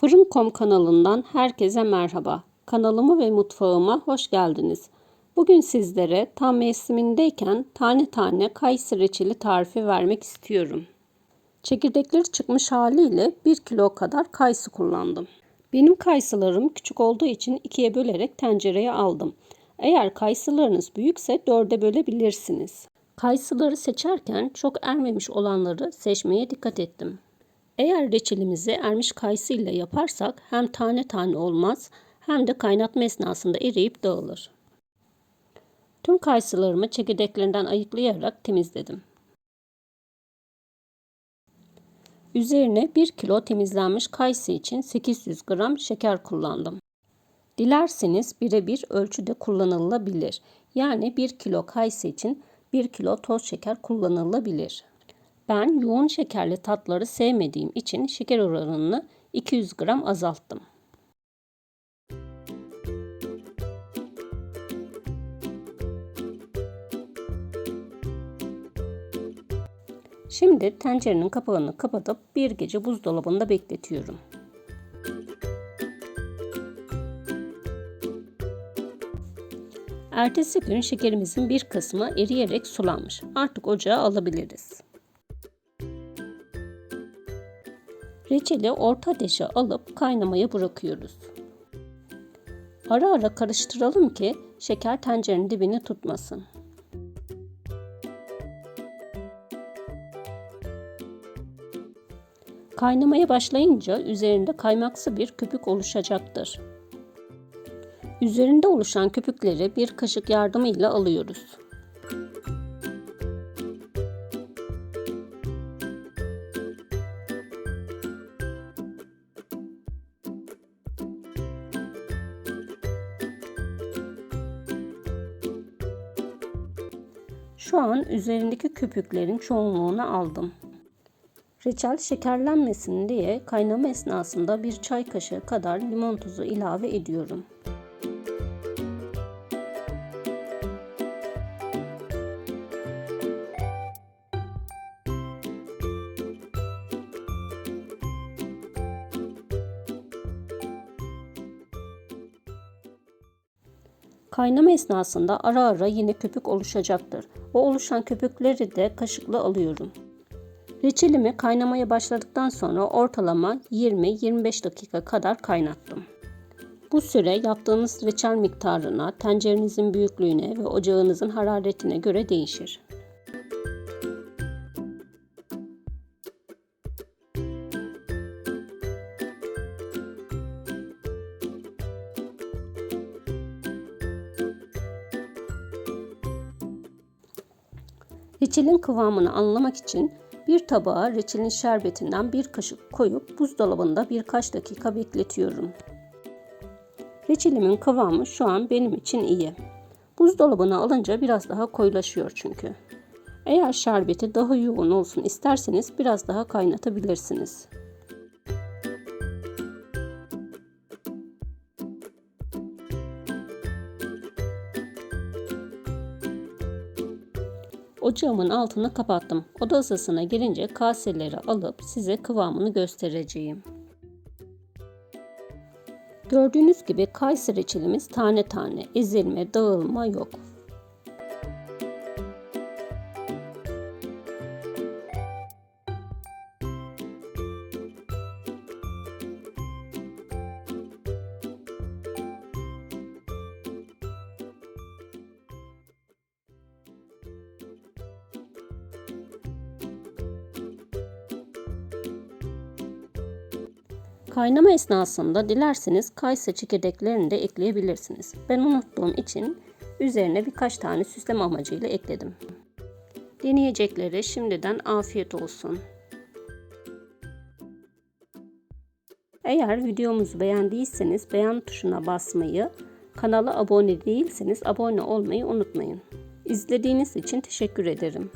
Fırın.com kanalından herkese merhaba. Kanalıma ve mutfağıma hoş geldiniz. Bugün sizlere tam mevsimindeyken tane tane kayısı reçeli tarifi vermek istiyorum. Çekirdekleri çıkmış haliyle 1 kilo kadar kayısı kullandım. Benim kayısılarım küçük olduğu için ikiye bölerek tencereye aldım. Eğer kayısılarınız büyükse dörde bölebilirsiniz. Kayısıları seçerken çok ermemiş olanları seçmeye dikkat ettim. Eğer reçelimizi ermiş kayısı ile yaparsak hem tane tane olmaz hem de kaynatma esnasında eriyip dağılır. Tüm kayısılarımı çekirdeklerinden ayıklayarak temizledim. Üzerine 1 kilo temizlenmiş kayısı için 800 gram şeker kullandım. Dilerseniz birebir ölçüde kullanılabilir. Yani 1 kilo kayısı için 1 kilo toz şeker kullanılabilir. Ben yoğun şekerli tatları sevmediğim için şeker oranını 200 gram azalttım. Şimdi tencerenin kapağını kapatıp bir gece buzdolabında bekletiyorum. Ertesi gün şekerimizin bir kısmı eriyerek sulanmış. Artık ocağa alabiliriz. Reçeli orta ateşe alıp kaynamaya bırakıyoruz. Ara ara karıştıralım ki şeker tencerenin dibini tutmasın. Kaynamaya başlayınca üzerinde kaymaksı bir köpük oluşacaktır. Üzerinde oluşan köpükleri bir kaşık yardımıyla alıyoruz. Şu an üzerindeki köpüklerin çoğunluğunu aldım. Reçel şekerlenmesin diye kaynama esnasında bir çay kaşığı kadar limon tuzu ilave ediyorum. Kaynama esnasında ara ara yine köpük oluşacaktır. O oluşan köpükleri de kaşıkla alıyorum. Reçelimi kaynamaya başladıktan sonra ortalama 20-25 dakika kadar kaynattım. Bu süre yaptığınız reçel miktarına, tencerenizin büyüklüğüne ve ocağınızın hararetine göre değişir. Reçelin kıvamını anlamak için bir tabağa reçelin şerbetinden bir kaşık koyup buzdolabında birkaç dakika bekletiyorum. Reçelimin kıvamı şu an benim için iyi. Buzdolabına alınca biraz daha koyulaşıyor çünkü. Eğer şerbeti daha yoğun olsun isterseniz biraz daha kaynatabilirsiniz. Ocağımın altını kapattım. Oda ısısına gelince kaseleri alıp size kıvamını göstereceğim. Gördüğünüz gibi kayısı reçelimiz tane tane ezilme, dağılma yok. Kaynama esnasında dilerseniz kayısı çekirdeklerini de ekleyebilirsiniz. Ben unuttuğum için üzerine birkaç tane süsleme amacıyla ekledim. Deneyeceklere şimdiden afiyet olsun. Eğer videomuzu beğendiyseniz beğen tuşuna basmayı, kanala abone değilseniz abone olmayı unutmayın. İzlediğiniz için teşekkür ederim.